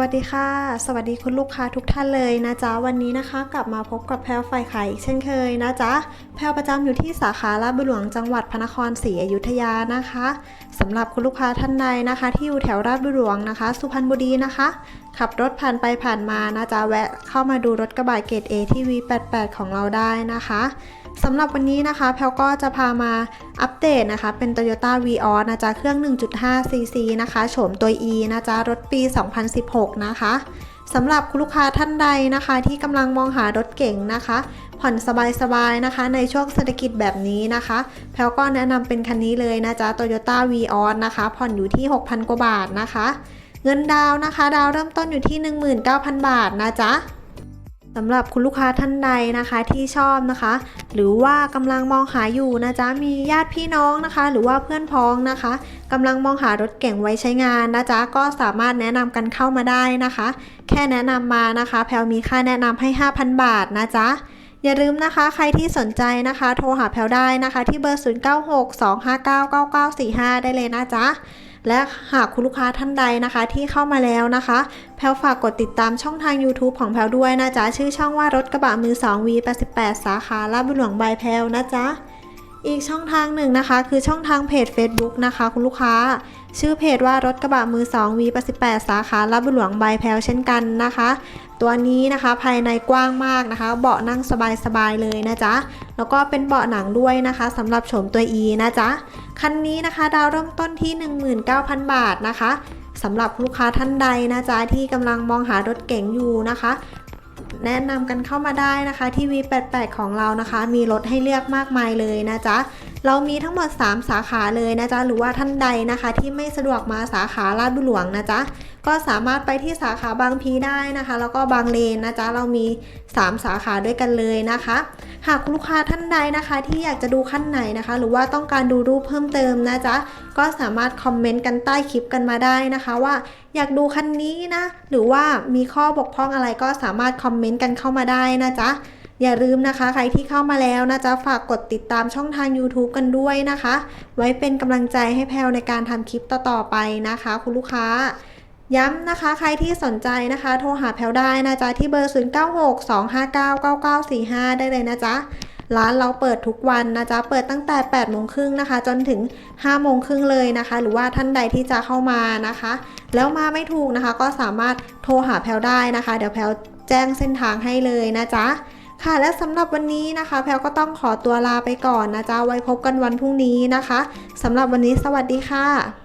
วัสดีค่ะ สวัสดีคุณลูกค้าทุกท่านเลยนะจ๊ะ วันนี้นะคะ กลับมาพบกับแพลวไฟขายอีกเช่นเคยนะจ๊ะ แพลวประจำอยู่ที่สาขาลาดบุรีหลวงจังหวัดพระนครศรีอยุธยานะคะสำหรับคุณลูกค้าท่านใดนะคะ ที่อยู่แถวลาดบุรีหลวงนะคะ สุพรรณบุรีนะคะ ขับรถผ่านไปผ่านมานะจ๊ะแวะเข้ามาดูรถกระบะเกรด A ที่ V88 ของเราได้นะคะ สำหรับวันนี้นะคะแพลก็จะพามาอัปเดตนะคะ เป็น Toyota Vios นะจ๊ะเครื่อง 1.5 cc นะคะโฉมตัว E นะจ๊ะรถปี 2016 นะคะสำหรับคุณลูกค้าท่านใดนะคะ ที่กำลังมองหารถเก่งนะคะ ผ่อนสบายๆนะคะ ในช่วงเศรษฐกิจแบบนี้นะคะ แพลก็แนะนำเป็นคันนี้เลยนะจ๊ะ Toyota Vios นะคะ ผ่อนอยู่ที่ 6,000 กว่าบาทนะคะ เงินดาวนะคะ ดาวเริ่มต้นอยู่ที่ 19,000 บาทนะจ๊ะ สำหรับคุณลูกค้าท่านใดนะคะที่ชอบนะคะ หรือว่ากำลังมองหาอยู่นะจ๊ะมีญาติพี่น้องนะคะ หรือว่าเพื่อนพ้องนะคะกำลังมองหารถเก่งไว้ใช้งานนะจ๊ะก็สามารถแนะนำกันเข้ามาได้นะคะ แค่แนะนำมานะคะ แพลมีค่าแนะนำให้ 5,000 บาทนะจ๊ะอย่าลืมนะคะใครที่สนใจนะคะ โทรหาแพลได้นะคะ ที่เบอร์ 0962599945 ได้เลยนะจ๊ะ และหากคุณลูกค้าท่านใดนะคะที่เข้ามาแล้วนะคะ แพลวฝากกดติดตามช่องทาง YouTube ของแพลวด้วยนะจ๊ะ ชื่อช่องว่ารถกระบะมือ 2 V88 สาขาลาบุหลวงบายแพลวนะจ๊ะ อีกช่องทางหนึ่งนะคะ คือช่องทางเพจ Facebook นะคะ คุณลูกค้า ชื่อเพจว่ารถกระบะมือ2 V88 สาขาลาดบุรีหลวงใบแพลวเช่นกันนะคะ ตัวนี้นะคะภายในกว้างมากนะคะ เบาะนั่งสบายๆเลยนะจ๊ะ แล้วก็เป็นเบาะหนังด้วยนะคะสำหรับโฉมตัว E นะจ๊ะ คันนี้นะคะดาวเริ่มต้นที่ 19,000 บาทนะคะสำหรับลูกค้าท่านใดนะจ๊ะที่กำลังมองหารถเก๋งอยู่นะคะ แนะนำกันเข้ามาได้นะคะ ที่ V88 ของเรานะคะ มีรถให้เลือกมากมายเลยนะจ๊ะ เรามีทั้งหมด 3 สาขาเลยนะจ๊ะหรือว่าท่านใดนะคะ ที่ไม่สะดวกมาสาขาลาดบุหลวงนะจ๊ะก็สามารถไปที่สาขาบางพีได้นะคะ แล้วก็บางเลนนะจ๊ะเรามี 3 สาขาด้วยกันเลยนะคะ หากลูกค้าท่านใดนะคะ ที่อยากจะดูขั้นไหนนะคะ หรือว่าต้องการดูรูปเพิ่มเติมนะจ๊ะก็สามารถคอมเมนต์กันใต้คลิปกันมาได้นะคะ ว่าอยากดูคันนี้นะ หรือว่ามีข้อบกพร่องอะไรก็สามารถคอมเมนต์กันเข้ามาได้นะจ๊ะ อย่าลืมนะคะ ใครที่เข้ามาแล้วนะจ๊ะฝากกดติดตามช่องทาง YouTube กันด้วยนะคะ ไว้เป็นกำลังใจให้แพลวในการทำคลิปต่อๆไปนะคะ คุณลูกค้าย้ำนะคะใครที่สนใจนะคะ โทรหาแพลวได้นะจ๊ะที่เบอร์ 0962599945 ได้เลยนะจ๊ะร้านเราเปิดทุกวันนะจ๊ะ เปิดตั้งแต่8โมงครึ่งนะคะ จนถึง5โมงครึ่งเลยนะคะ หรือว่าท่านใดที่จะเข้ามานะคะ แล้วมาไม่ถูกนะคะ ก็สามารถโทรหาแพลวได้นะคะ เดี๋ยวแพลวแจ้งเส้นทางให้เลยนะจ๊ะ ค่ะและสำหรับวันนี้นะคะ แพลวก็ต้องขอตัวลาไปก่อนนะจ๊ะไว้พบกันวันพรุ่งนี้นะคะสำหรับวันนี้สวัสดีค่ะ